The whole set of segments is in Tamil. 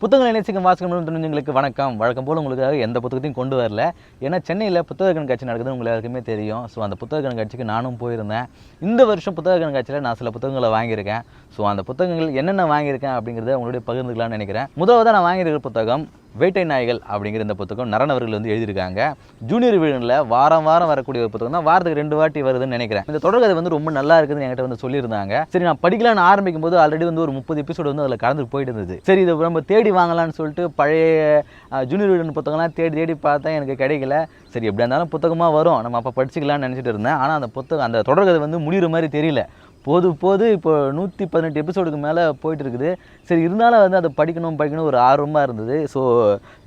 புத்தகங்களை நேசிக்கும் வாசகம் தெரிஞ்சவங்களுக்கு வணக்கம். வழக்கம் போல் உங்களுக்காக எந்த புத்தகத்தையும் கொண்டு வரல. ஏன்னா சென்னையில் புத்தக கண்காட்சி நடக்குதுன்னு உங்களுக்கு எல்லாருக்குமே தெரியும். ஸோ அந்த புத்தக கண்காட்சிக்கு நானும் போயிருந்தேன். இந்த வருஷம் புத்தக கண்காட்சியில் நான் சில புத்தகங்களை வாங்கியிருக்கேன். ஸோ அந்த புத்தகங்கள் என்னென்ன வாங்கியிருக்கேன் அப்படிங்கிறத உங்களுடைய பகிர்ந்துக்கலாம்னு நினைக்கிறேன். முதலாவதாக நான் வாங்கியிருக்கிற புத்தகம் வேட்டை நாய்கள் அப்படிங்கிற இந்த புத்தகம் நரன் அவர்கள் வந்து எழுதியிருக்காங்க. ஜூனியர் வீடில் வாரம் வாரம் வரக்கூடிய ஒரு புத்தகம் தான். வாரத்துக்கு ரெண்டு வாட்டி வருதுன்னு நினைக்கிறேன். இந்த தொடர்கதை வந்து ரொம்ப நல்லா இருக்குதுன்னு என்கிட்ட வந்து சொல்லியிருந்தாங்க. சரி நான் படிக்கலாம்னு ஆரம்பிக்கும் போது ஆல்ரெடி வந்து ஒரு முப்பது எபிசோடு வந்து அதில் கலந்து போயிட்டு இருந்தது. சரி இதை நம்ம தேடி வாங்கலாம்னு சொல்லிட்டு பழைய ஜூனியர் வீடன் புத்தகம்லாம் தேடி தேடி பார்த்தேன் எனக்கு கிடைக்கல. சரி எப்படியா இருந்தாலும் புத்தகமாக வரும். நம்ம அப்போ படிச்சுக்கலாம்னு நினச்சிட்டு இருந்தேன். ஆனால் அந்த புத்தகம் அந்த தொடர்கதை வந்து முடிகிற மாதிரி தெரியல. போது போது இப்போ நூற்றி பதினெட்டு எபிசோடுக்கு மேலே போயிட்டு இருக்குது சரி இருந்தாலும் வந்து அதை படிக்கணும் படிக்கணும் ஒரு ஆர்வமாக இருந்தது. ஸோ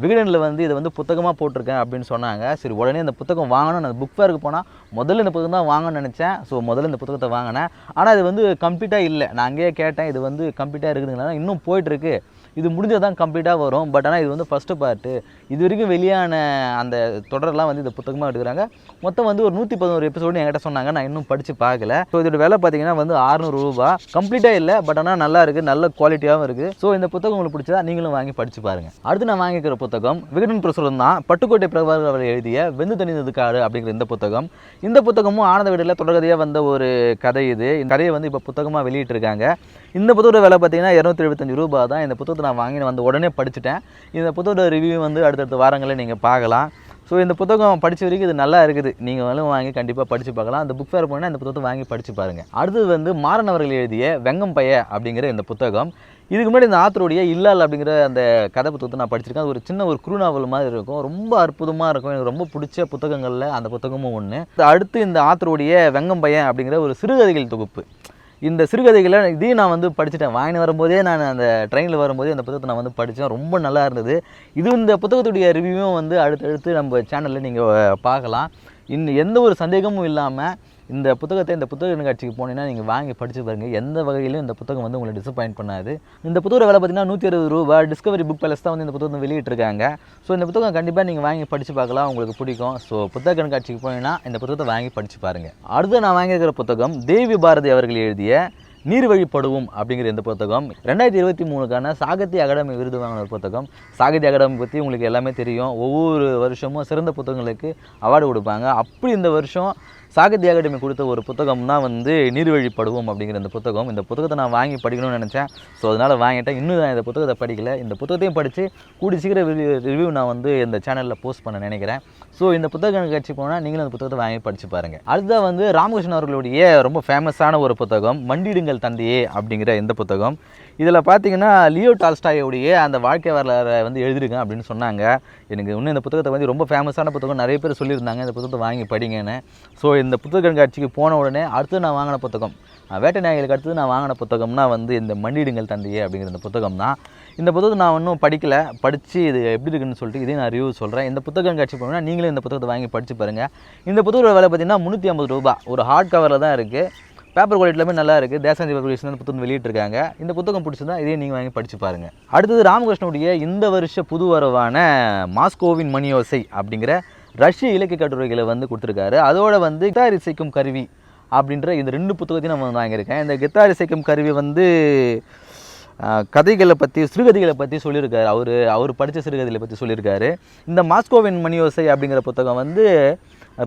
விகடனில் வந்து இதை வந்து புத்தகமாக போட்டிருக்கேன் அப்படின்னு சொன்னாங்க. சரி உடனே இந்த புத்தகம் வாங்கணும் நான் புக் ஃபேருக்கு போனால் முதல்ல இந்த புத்தகம் தான் வாங்கணும்னு நினச்சேன். ஸோ முதல்ல இந்த புத்தகத்தை வாங்கினேன். ஆனால் இது வந்து கம்ப்ளீட்டாக இல்லை. நான் அங்கேயே கேட்டேன் இது வந்து கம்ப்ளீட்டாக இருக்குதுங்களா இன்னும் போயிட்டுருக்கு. இது முடிஞ்சது தான் கம்ப்ளீட்டாக வரும். பட் ஆனால் இது வந்து ஃபஸ்ட்டு பார்ட்டு இது வரைக்கும் வெளியான அந்த தொடரெலாம் வந்து இந்த புத்தகமாக எடுக்கிறாங்க. மொத்தம் வந்து ஒரு நூற்றி பதினோரு எபிசோடு என்கிட்ட சொன்னாங்க. நான் இன்னும் படித்து பார்க்கல. ஸோ இதோட விலை பார்த்தீங்கன்னா வந்து 600 ரூபா. கம்ப்ளீட்டாக இல்லை பட் ஆனால் நல்லா இருக்குது நல்ல குவாலிட்டியாகவும் இருக்குது ஸோ இந்த புத்தகம் உங்களுக்கு பிடிச்சதா நீங்களும் வாங்கி படித்து பாருங்கள் அடுத்து நான் வாங்கிக்கிற புத்தகம் விகடன் பிரசுரம் தான். பட்டுக்கோட்டை பிரபாகர் அவர் எழுதிய வெந்து தனிந்தது காடு அப்படிங்கிற இந்த புத்தகம். இந்த புத்தகமும் ஆனந்த வீடில் தொடர்கதையாக வந்த ஒரு கதை இது. இந்த கதையை வந்து இப்போ புத்தகமாக வெளியிட்டிருக்காங்க. இந்த புத்தகத்தோட விலை பார்த்தீங்கன்னா இரநூத்தி எழுபத்தஞ்சு ரூபா தான். இந்த புத்தகத்தை நான் வாங்கி வந்து உடனே படிச்சுட்டேன். இந்த புத்தகத்தோட ரிவ்யூ வந்து அடுத்தடுத்த வாரங்களில் நீங்கள் பார்க்கலாம். ஸோ இந்த புத்தகம் படித்த வரைக்கும் இது நல்லா இருக்குது. நீங்கள் வந்து வாங்கி கண்டிப்பாக படித்து பார்க்கலாம். அந்த புக் ஃபேர் போனால் இந்த புத்தகத்தை வாங்கி படித்து பாருங்கள் அடுத்தது வந்து மாறன் அவர்கள் எழுதிய வெங்கம் பைய அப்படிங்கிற இந்த புத்தகம். இதுக்கு முன்னாடி இந்த ஆத்தருடைய இல்லால் அப்படிங்கிற அந்த கதை புத்தகத்தை நான் படிச்சிருக்கேன். அது ஒரு சின்ன ஒரு குறு நாவல் மாதிரி இருக்கும். ரொம்ப அற்புதமாக இருக்கும். எனக்கு ரொம்ப பிடிச்ச புத்தகங்களில் அந்த புத்தகமும் ஒன்று அடுத்து இந்த ஆத்தருடைய வெங்கம் பையன் அப்படிங்கிற ஒரு சிறுகதைகள் தொகுப்பு. இந்த சிறுகதைகளை இதையும் நான் வந்து படிச்சுட்டேன். வாங்கிட்டு வரும்போதே நான் அந்த ட்ரெயினில் வரும்போதே அந்த புத்தகத்தை நான் வந்து படித்தேன் ரொம்ப நல்லா இருந்தது. இது இந்த புத்தகத்துடைய ரிவ்யூவும் வந்து அடுத்தடுத்து நம்ம சேனலில் நீங்கள் பார்க்கலாம். இன்னும் எந்த ஒரு சந்தேகமும் இல்லாமல் இந்த புத்தகத்தை இந்த புத்தக கண்காட்சிக்கு போனீங்கன்னா நீங்கள் வாங்கி படிச்சு பாருங்கள் எந்த வகையிலும் இந்த புத்தகம் வந்து உங்களை டிசப்பாயின்ட் பண்ணாது. இந்த புத்தக விலை பார்த்தீங்கன்னா நூற்றி அறுபது ரூபா. டிஸ்கவரி புக் பேலஸ் தான் வந்து இந்த புத்தகத்தை வெளியிட்டிருக்காங்க. ஸோ இந்த புத்தகம் கண்டிப்பாக நீங்கள் வாங்கி படித்து பார்க்கலாம். உங்களுக்கு பிடிக்கும். ஸோ புத்தக கண்காட்சிக்கு போனீங்கன்னா இந்த புத்தகத்தை வாங்கி படித்து பாருங்கள் அடுத்து நான் வாங்கியிருக்கிற புத்தகம் தேவி பாரதி அவர்கள் எழுதிய நீர்வழிப்படுவோம் அப்படிங்கிற இந்த புத்தகம். ரெண்டாயிரத்தி இருபத்தி மூணுக்கான சாகித்ய அகாடமி விருது வாங்கின ஒரு புத்தகம். சாகித்ய அகாடமி பற்றி உங்களுக்கு எல்லாமே தெரியும். ஒவ்வொரு வருஷமும் சிறந்த புத்தகங்களுக்கு அவார்டு கொடுப்பாங்க. அப்படி இந்த வருஷம் சாகித்ய அகாடமி கொடுத்த ஒரு புத்தகம் தான் வந்து நீர்வழிப்படுவோம் அப்படிங்கிற இந்த புத்தகம். இந்த புத்தகத்தை நான் வாங்கி படிக்கணும்னு நினச்சேன். ஸோ அதனால் வாங்கிட்டேன். இன்னும் நான் இந்த புத்தகத்தை படிக்கல. இந்த புத்தகத்தையும் படித்து கூடி சீக்கிரம் ரிவ்யூ நான் வந்து இந்த சேனலில் போஸ்ட் பண்ண நினைக்கிறேன். ஸோ இந்த புத்தக கட்சி போனால் நீங்களும் அந்த புத்தகத்தை வாங்கி படித்து பாருங்கள் அடுத்ததாக வந்து ராமகிருஷ்ணன் அவர்களுடைய ரொம்ப ஃபேமஸான ஒரு புத்தகம் மண்டிடுங்கள் தந்தையே அப்படிங்கிற இந்த புத்தகம். இதில் பார்த்தீங்கன்னா லியோ டால்ஸ்டாயோடைய அந்த வாழ்க்கை வரலாறை வந்து எழுதியிருக்கேன் அப்படின்னு சொன்னாங்க. எனக்கு இன்னும் இந்த புத்தகத்தை வந்து ரொம்ப ஃபேமஸான புத்தகம் நிறைய பேர் சொல்லியிருந்தாங்க. இந்த புத்தகத்தை வாங்கி படிங்கன்னு. ஸோ இந்த புத்தக கண்காட்சிக்கு போன உடனே அடுத்து நான் வாங்கின புத்தகம். வேட்டை நாயகளுக்கு அடுத்தது நான் வாங்கின புத்தகம்னா வந்து இந்த மண்ணிடுங்கள் தந்தையே அப்படிங்கிற இந்த புத்தகம் தான். இந்த புத்தகத்தை நான் இன்னும் படிக்கலை. படித்து இது எப்படி இருக்குன்னு சொல்லிட்டு இதையும் நான் ரிவ்யூ சொல்கிறேன் இந்த புத்தக கண்காட்சி போனோம்னா நீங்களும் இந்த புத்தகத்தை வாங்கி படித்து பாருங்கள் இந்த புத்தகத்தோட விலை பார்த்தீங்கன்னா முந்நூற்றி ஐம்பது ரூபா. ஒரு ஹார்ட் கவரில் தான் இருக்குது பேப்பர் குவாலிட்டிலுமே நல்லா இருக்குது தேசாந்தி பப்ளிகேஷன் புத்தகம் வெளியிட்டிருக்காங்க. இந்த புத்தகம் பிடிச்சிருந்தா இதே நீங்கள் வாங்கி படித்து பாருங்கள் அடுத்தது ராமகிருஷ்ணனுடைய இந்த வருஷ புது வரவான மாஸ்கோவின் மணியோசை அப்படிங்கிற ரஷ்ய இலக்கிய கட்டுரைகளை வந்து கொடுத்துருக்காரு. அதோட வந்து கிட்டார் இசைக்கும் கருவி அப்படின்ற இந்த ரெண்டு புத்தகத்தையும் நம்ம வந்து வாங்கியிருக்கேன். இந்த கித்தார் இசைக்கும் கருவி வந்து கதைகளை பற்றி சிறுகதைகளை பற்றி சொல்லியிருக்காரு. அவர் அவர் படித்த சிறுகதைகளை பற்றி சொல்லியிருக்காரு. இந்த மாஸ்கோவின் மணியோசை அப்படிங்கிற புத்தகம் வந்து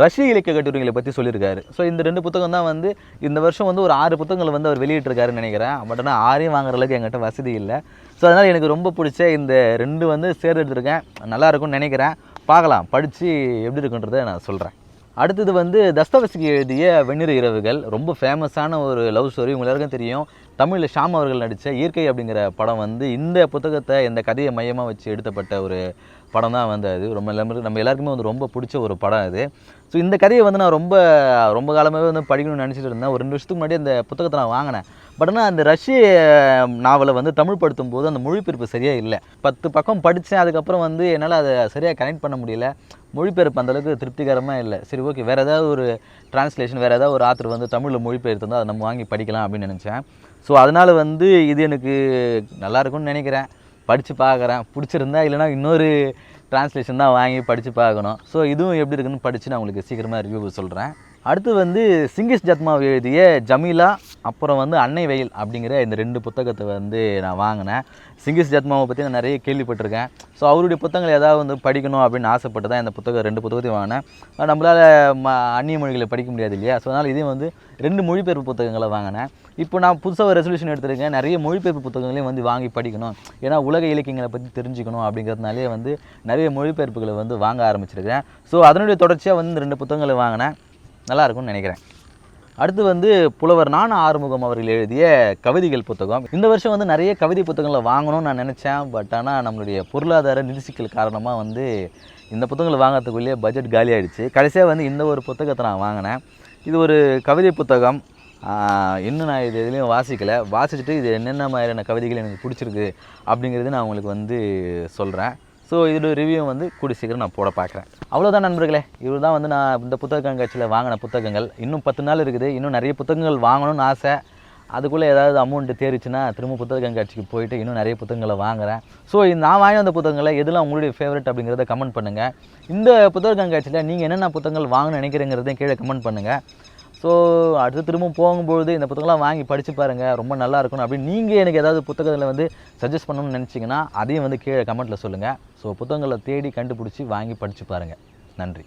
ரஷ்ய இலக்கிய கட்டுரைகளை பற்றி சொல்லியிருக்காரு. ஸோ இந்த ரெண்டு புத்தகம் தான் வந்து இந்த வருஷம் வந்து ஒரு ஆறு புத்தகங்களை வந்து அவர் வெளியிட்டிருக்காருன்னு நினைக்கிறேன். பட் ஆனால் ஆறையும் வாங்குற அளவுக்கு என்கிட்ட வசதி இல்லை. ஸோ அதனால் எனக்கு ரொம்ப பிடிச்ச இந்த ரெண்டு வந்து சேர்ந்தெடுத்திருக்கேன் நல்லாயிருக்கும்னு நினைக்கிறேன். பார்க்கலாம். படித்து எப்படி இருக்குன்றதை நான் சொல்கிறேன் அடுத்தது வந்து தஸ்தவசிக்கு எழுதிய வெண்ணிற இரவுகள் ரொம்ப ஃபேமஸான ஒரு லவ் ஸ்டோரி உங்கள் எல்லாருக்கும் தெரியும். தமிழில் ஷாம் அவர்கள் நடித்த இயற்கை அப்படிங்கிற படம் வந்து இந்த புத்தகத்தை இந்த கதையை மையமாக வச்சு எடுத்தப்பட்ட ஒரு படம் தான் வந்து அது. ரொம்ப எல்லாருமே நம்ம எல்லாருக்குமே வந்து ரொம்ப பிடிச்ச ஒரு படம் அது. ஸோ இந்த கதையை வந்து நான் ரொம்ப ரொம்ப காலமாகவே வந்து படிக்கணும்னு நினச்சிட்டு இருந்தேன். ஒரு ரெண்டு வருஷத்துக்கு முன்னாடி அந்த புத்தகத்தை நான் வாங்கினேன். பட் ஆனால் அந்த ரஷ்ய நாவலை வந்து தமிழ் படுத்தும் போது அந்த மொழிபெயர்ப்பு சரியாக இல்லை. பத்து பக்கம் படித்தேன் அதுக்கப்புறம் வந்து என்னால் அதை சரியாக கனெக்ட் பண்ண முடியல. மொழிபெயர்ப்பு அந்தளவுக்கு திருப்திகரமாக இல்லை. சரி ஓகே வேறு ஏதாவது ஒரு டிரான்ஸ்லேஷன் வேறு ஏதாவது ஒரு ஆத்தர் வந்து தமிழில் மொழிபெயர்த்து அதை நம்ம வாங்கி படிக்கலாம் அப்படின்னு நினச்சேன். ஸோ அதனால் வந்து இது எனக்கு நல்லா இருக்கும்னு நினைக்கிறேன். படித்து பார்க்குறேன். பிடிச்சிருந்தா இல்லைனா இன்னொரு டிரான்ஸ்லேஷன் தான் வாங்கி படித்து பார்க்கணும். ஸோ இதுவும் எப்படி இருக்குன்னு படித்து நான் உங்களுக்கு சீக்கிரமாக ரிவ்யூ சொல்கிறேன் அடுத்து வந்து சிங்கிஸ் ஜத்மாவை எழுதிய ஜமீலா அப்புறம் வந்து அன்னை வெயில் அப்படிங்கிற இந்த ரெண்டு புத்தகத்தை வந்து நான் வாங்கினேன். சிங்கிஸ் ஜத்மாவை பற்றி நான் நிறைய கேள்விப்பட்டிருக்கேன். ஸோ அவருடைய புத்தகங்கள் ஏதாவது வந்து படிக்கணும் அப்படின்னு ஆசைப்பட்டு தான் இந்த புத்தகம் ரெண்டு புத்தகத்தையும் வாங்கினேன். நம்மளால் ம அந்நிய மொழிகளை படிக்க முடியாது இல்லையா? ஸோ அதனால் இதையும் வந்து ரெண்டு மொழிபெயர்ப்பு புத்தகங்களை வாங்கினேன். இப்போ நான் புதுசாக ஒரு ரெசல்யூஷன் எடுத்திருக்கேன். நிறைய மொழிபெயர்ப்பு புத்தகங்களையும் வந்து வாங்கி படிக்கணும். ஏன்னா உலக இலக்கியங்களை பற்றி தெரிஞ்சுக்கணும் அப்படிங்கிறதுனாலே வந்து நிறைய மொழிபெயர்ப்புகளை வந்து வாங்க ஆரம்பிச்சிருக்கேன். ஸோ அதனுடைய தொடர்ச்சியாக வந்து இந்த ரெண்டு புத்தகங்களை வாங்கினேன். நல்லாயிருக்கும்னு நினைக்கிறேன். அடுத்து வந்து புலவர் நான ஆறுமுகம் அவர்கள் எழுதிய கவிதைகள் புத்தகம். இந்த வருஷம் வந்து நிறைய கவிதை புத்தகங்களை வாங்கணும்னு நான் நினச்சேன். பட் ஆனால் நம்மளுடைய பொருளாதார நிதிசிக்கல் காரணமாக வந்து இந்த புத்தகங்களை வாங்கிறதுக்குள்ளேயே பட்ஜெட் காலியாகிடுச்சு கடைசியாக வந்து இந்த ஒரு புத்தகத்தை நான் வாங்கினேன். இது ஒரு கவிதை புத்தகம். இன்னும் நான் இது எதுலேயும் வாசிக்கலை. வாசிச்சுட்டு இது என்னென்ன மாதிரியான கவிதைகள் எனக்கு பிடிச்சிருக்கு அப்படிங்கிறது நான் உங்களுக்கு வந்து சொல்கிறேன் ஸோ இதோட ரிவ்யூ வந்து கூடி சீக்கிரம் நான் போட பார்க்குறேன். அவ்வளோதான் நண்பர்களே. இவர் தான் வந்து நான் இந்த புத்தக கண்காட்சியில் வாங்கின புத்தகங்கள். இன்னும் பத்து நாள் இருக்குது. இன்னும் நிறைய புத்தகங்கள் வாங்கணும்னு ஆசை. அதுக்குள்ளே ஏதாவது அமௌண்ட்டு தேறிச்சுன்னா திரும்ப புத்தக கண்காட்சிக்கு போயிட்டு இன்னும் நிறைய புத்தகங்களை வாங்குறேன். ஸோ நான் வாங்கி வந்த புத்தகங்களை எதெல்லாம் உங்களுடைய ஃபேவரட் அப்படிங்கிறத கமெண்ட் பண்ணுங்கள் இந்த புத்தக கண்காட்சியில் நீங்கள் என்னென்ன புத்தகங்கள் வாங்கணும்னு நினைக்கிறீங்கிறதையும் கீழே கமெண்ட் பண்ணுங்கள் ஸோ அடுத்து திரும்ப போகும்பொழுது இந்த புத்தகம்லாம் வாங்கி படித்து பாருங்கள் ரொம்ப நல்லா இருக்கணும் அப்படின்னு நீங்கள் எனக்கு ஏதாவது புத்தகத்தில் வந்து சஜஸ்ட் பண்ணணும்னு நினச்சிங்கன்னா அதையும் வந்து கீழே கமெண்ட்டில் சொல்லுங்கள் ஸோ புத்தகங்களை தேடி கண்டுபிடிச்சி வாங்கி படித்து பாருங்கள் நன்றி.